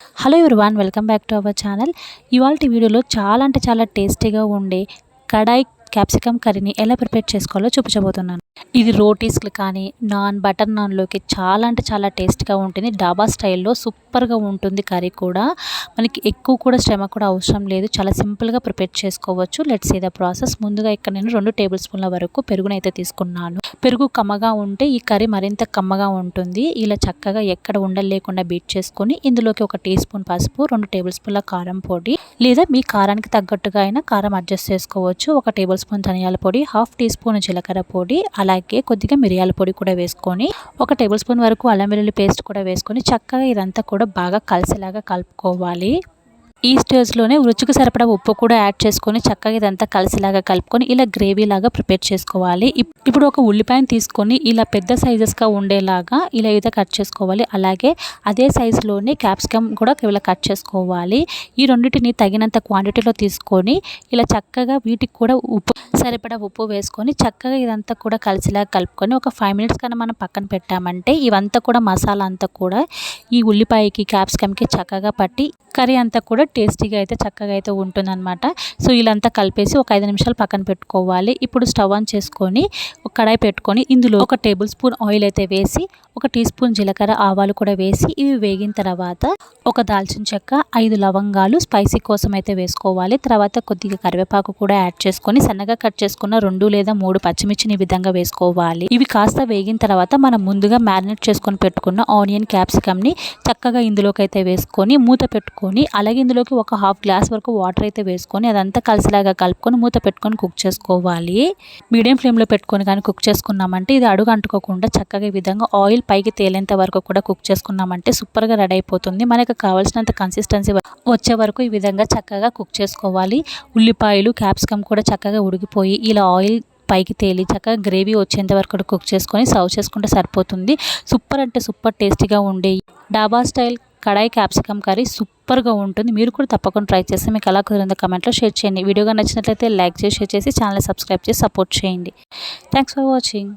Hello everyone welcome back to our channel. ఇవాళ వీడియోలో చాలా అంటే చాలా టేస్టీగా ఉండే కడాయి క్యాప్సికమ్ కర్రీని ఎలా ప్రిపేర్ చేసుకోవాలో చూపించబోతున్నాను. ఇది రోటీస్లు కానీ నాన్ బటర్ నాన్లోకి చాలా అంటే చాలా టేస్ట్గా ఉంటుంది. డాబా స్టైల్లో సూపర్గా ఉంటుంది కర్రీ కూడా. మనకి ఎక్కువ కూడా శ్రమ కూడా అవసరం లేదు. చాలా సింపుల్గా ప్రిపేర్ చేసుకోవచ్చు. Let's see the process. ముందుగా ఇక్కడ నేను రెండు టేబుల్ స్పూన్ల వరకు పెరుగునైతే తీసుకున్నాను. పెరుగు కమ్మగా ఉంటే ఈ కర్రీ మరింత కమ్మగా ఉంటుంది. ఇలా చక్కగా ఎక్కడ ఉండలేకుండా బీట్ చేసుకొని ఇందులోకి ఒక టీ స్పూన్ పసుపు రెండు టేబుల్ స్పూన్ల కారం పొడి లేదా మీ కారానికి తగ్గట్టుగా అయినా కారం అడ్జస్ట్ చేసుకోవచ్చు. ఒక టేబుల్ స్పూన్ ధనియాల పొడి హాఫ్ టీ స్పూన్ జీలకర్ర పొడి అలాగే కొద్దిగా మిరియాల పొడి కూడా వేసుకొని ఒక టేబుల్ స్పూన్ వరకు అల్లం వెల్లుల్లి పేస్ట్ కూడా వేసుకొని చక్కగా ఇదంతా కూడా బాగా కలిసేలాగా కలుపుకోవాలి. ఈ స్టేజ్లోనే రుచికి సరిపడా ఉప్పు కూడా యాడ్ చేసుకొని చక్కగా ఇదంతా కలిసిలాగా కలుపుకొని ఇలా గ్రేవీ లాగా ప్రిపేర్ చేసుకోవాలి. ఇప్పుడు ఒక ఉల్లిపాయను తీసుకొని ఇలా పెద్ద సైజెస్గా ఉండేలాగా ఇలా అయితే కట్ చేసుకోవాలి. అలాగే అదే సైజులోనే క్యాప్సికమ్ కూడా ఇలా కట్ చేసుకోవాలి. ఈ రెండింటిని తగినంత క్వాంటిటీలో తీసుకొని ఇలా చక్కగా వీటికి కూడా ఉప్పు సరిపడా ఉప్పు వేసుకొని చక్కగా ఇదంతా కూడా కలిసిలాగా కలుపుకొని ఒక ఫైవ్ మినిట్స్ కన్నా మనం పక్కన పెట్టామంటే ఇవంతా కూడా మసాలా అంతా కూడా ఈ ఉల్లిపాయకి క్యాప్సికమ్కి చక్కగా పట్టి కర్రీ అంతా కూడా టేస్టీగా అయితే చక్కగా అయితే ఉంటుందన్నమాట. సో ఇలాంతా కలిపేసి ఒక ఐదు నిమిషాలు పక్కన పెట్టుకోవాలి. ఇప్పుడు స్టవ్ ఆన్ చేసుకొని ఒక కడాయి పెట్టుకొని ఇందులో ఒక టేబుల్ స్పూన్ ఆయిల్ అయితే వేసి ఒక టీ స్పూన్ జీలకర్ర ఆవాలు కూడా వేసి ఇవి వేగిన తర్వాత ఒక దాల్చిన చెక్క ఐదు లవంగాలు స్పైసీ కోసం అయితే వేసుకోవాలి. తర్వాత కొద్దిగా కరివేపాకు కూడా యాడ్ చేసుకొని సన్నగా కట్ చేసుకున్న రెండు లేదా మూడు పచ్చిమిర్చిని ఈ విధంగా వేసుకోవాలి. ఇవి కాస్త వేగిన తర్వాత మనం ముందుగా మ్యారినేట్ చేసుకొని పెట్టుకున్న ఆనియన్ క్యాప్సికమ్ని చక్కగా ఇందులోకి అయితే వేసుకొని మూత పెట్టుకొని అలాగే ఇందులో అందులోకి ఒక హాఫ్ గ్లాస్ వరకు వాటర్ అయితే వేసుకొని అదంతా కలిసిలాగా కలుపుకొని మూత పెట్టుకొని కుక్ చేసుకోవాలి. మీడియం ఫ్లేమ్లో పెట్టుకొని కానీ కుక్ చేసుకున్నామంటే ఇది అడుగు అంటుకోకుండా చక్కగా ఈ విధంగా ఆయిల్ పైకి తేలేంత వరకు కూడా కుక్ చేసుకున్నామంటే సూపర్గా రెడీ అయిపోతుంది. మనకు కావాల్సినంత కన్సిస్టెన్సీ వచ్చే వరకు ఈ విధంగా చక్కగా కుక్ చేసుకోవాలి. ఉల్లిపాయలు క్యాప్సికమ్ కూడా చక్కగా ఉడికిపోయి ఇలా ఆయిల్ పైకి తేలి చక్కగా గ్రేవీ వచ్చేంత వరకు కుక్ చేసుకొని సర్వ్ చేసుకుంటే సరిపోతుంది. సూపర్ అంటే సూపర్ టేస్టీగా ఉండే dhaba style kadai capsicum curry super సూపర్గా ఉంటుంది. మీరు కూడా తప్పకుండా ట్రై చేస్తే మీకు ఎలా కుదిరిందో కమెంట్లో షేర్ చేయండి. వీడియోగా నచ్చినట్లయితే లైక్ చేసి షేర్ చేసి ఛానల్ సబ్స్క్రైబ్ చేసి సపోర్ట్ చేయండి. Thanks for watching.